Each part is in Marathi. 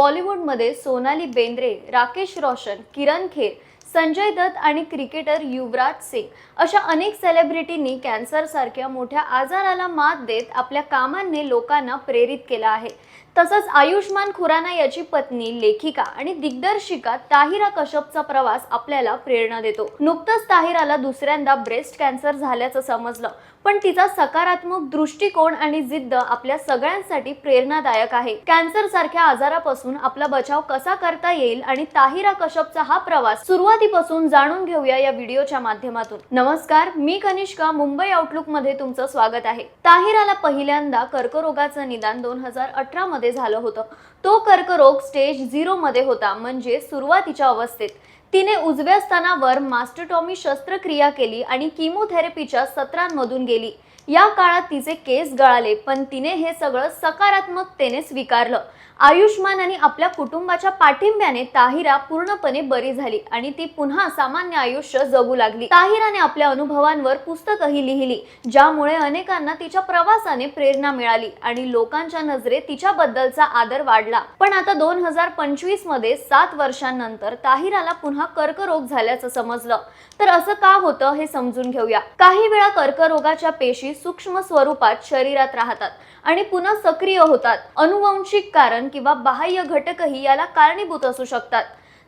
बॉलिवूडमध्ये सोनाली बेंद्रे राकेश रोशन किरण खेर संजय दत्त आणि क्रिकेटर युवराज सिंग अशा अनेक सेलिब्रिटींनी कॅन्सरसारख्या मोठ्या आजाराला मात देत आपल्या कामांनी लोकांना प्रेरित केलं आहे. तसंच आयुष्मान खुराना याची पत्नी लेखिका आणि दिग्दर्शिका ताहिरा कश्यपचा प्रवास आपल्याला प्रेरणा देतो. नुकतंच ताहिराला दुसऱ्यांदा ब्रेस्ट कॅन्सर झाल्याचं समजलं. पण तिचा सकारात्मक दृष्टिकोन आणि जिद्द आपल्या सगळ्यांसाठी प्रेरणादायक आहे. कॅन्सर सारख्या आजारापासून आपला बचाव कसा करता येईल आणि ताहिरा कश्यपचा हा प्रवास सुरुवातीपासून जाणून घेऊया या व्हिडिओच्या माध्यमातून. नमस्कार मी कनिष्का मुंबई आउटलुकमध्ये तुमचं स्वागत आहे. ताहिराला पहिल्यांदा कर्करोगाचं निदान दोन हजार अठरा मध्ये झालं होतं. तो कर्करोग स्टेज झिरो मध्ये होता म्हणजे सुरुवातीच्या अवस्थेत. तिने उजव्या स्तनावर मास्टरटॉमी शस्त्रक्रिया केली आणि किमोथेरपीच्या सत्रांमधून गेली. या काळात तिचे केस गळाले पण तिने हे सगळं सकारात्मकतेने स्वीकारलं. आयुष्मान आणि आपल्या कुटुंबाच्या पाठिंब्याने ताहिरा पूर्णपणे बरी झाली आणि ती पुन्हा सामान्य आयुष्य जगू लागली. ताहिराने आपल्या अनुभवांवर पुस्तकही लिहिली ज्यामुळे अनेकांना तिच्या प्रवासाने प्रेरणा मिळाली आणि लोकांच्या नजरेत तिच्याबद्दलचा आदर वाढला. पण आता दोन हजार पंचवीसमध्ये सात वर्षांनंतर ताहिराला पुन्हा कर्करोग झाल्याचं समजलं. तर असं का होतं हे समजून घेऊया. काही वेळा कर्करोगाच्या पेशी सूक्ष्म स्वरूपात शरीरात राहतात आणि पुन्हा सक्रिय होतात. अनुवंशिक कारण किंवा बाह्य घटकही याला कारणीभूत असू शकतात.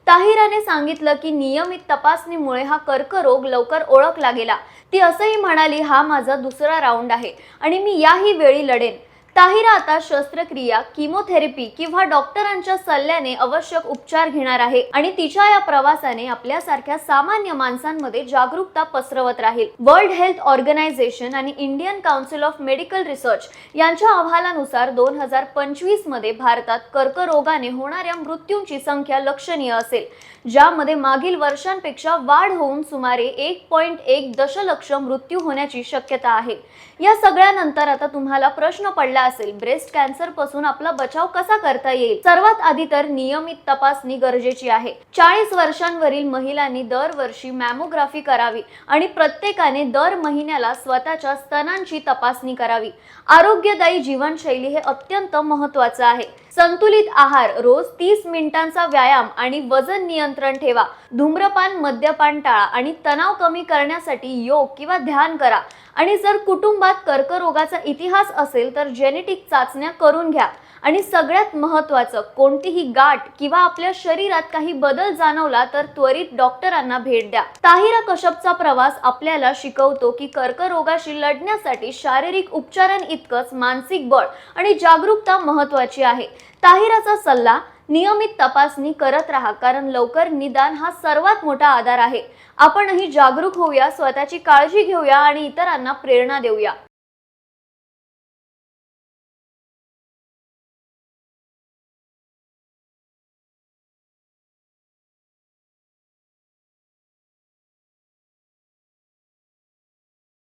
ताहिराने सांगितलं की नियमित तपासणीमुळे हा कर्करोग लवकर ओळखला गेला. ती असंही म्हणाली हा माझा दुसरा राऊंड आहे आणि मी याही वेळी लढेन. ताहिरा आता शस्त्रक्रिया किमोथेरपी किंवा डॉक्टरांच्या सल्ल्याने आवश्यक उपचार घेणार आहे आणि तिच्या या प्रवासाने आपल्यासारख्या सामान्य माणसांमध्ये जागरूकता पसरवत राहील. वर्ल्ड हेल्थ ऑर्गनायझेशन आणि Indian Council of Medical Research यांच्या अहवालानुसार दोन हजार पंचवीसमध्ये भारतात कर्करोगाने होणाऱ्या मृत्यूंची संख्या लक्षणीय असेल ज्यामध्ये मागील वर्षांपेक्षा वाढ होऊन सुमारे एक पॉईंट एक दशलक्ष मृत्यू होण्याची शक्यता आहे. या सगळ्यानंतर आता तुम्हाला प्रश्न पडला असेल. ब्रेस्ट कॅन्सरपासून आपला बचाव कसा करता येईल? सर्वात आधी तर नियमित तपासणी गरजेची आहे. चाळीस वर्षांवरील महिलांनी दरवर्षी मॅमोग्राफी करावी आणि प्रत्येकाने दर महिन्याला स्वतःच्या स्तनांची तपासणी करावी. आरोग्यदायी जीवनशैली हे अत्यंत महत्वाचं आहे. संतुलित आहार रोज तीस मिनिटांचा व्यायाम आणि वजन नियंत्रण ठेवा. धूम्रपान मद्यपान टाळा आणि तणाव कमी करण्यासाठी योग किंवा ध्यान करा. आणि जर कुटुंबात कर्करोगाचा इतिहास असेल तर जेनेटिक चाचण्या करून घ्या. आणि सगळ्यात महत्त्वाचं कोणतीही गाठ किंवा आपल्या शरीरात काही बदल जाणवला तर त्वरित डॉक्टरांना भेट द्या. ताहिरा कश्यपचा प्रवास आपल्याला शिकवतो की कर्करोगाशी लढण्यासाठी शारीरिक उपचारांइतकंच मानसिक बळ आणि जागरूकता महत्त्वाची आहे. ताहिराचा सल्ला नियमित तपासणी करत राहा कारण लवकर निदान हा सर्वात मोठा आधार आहे. आपणही जागरूक होऊया स्वतःची काळजी घेऊया आणि इतरांना प्रेरणा देऊया.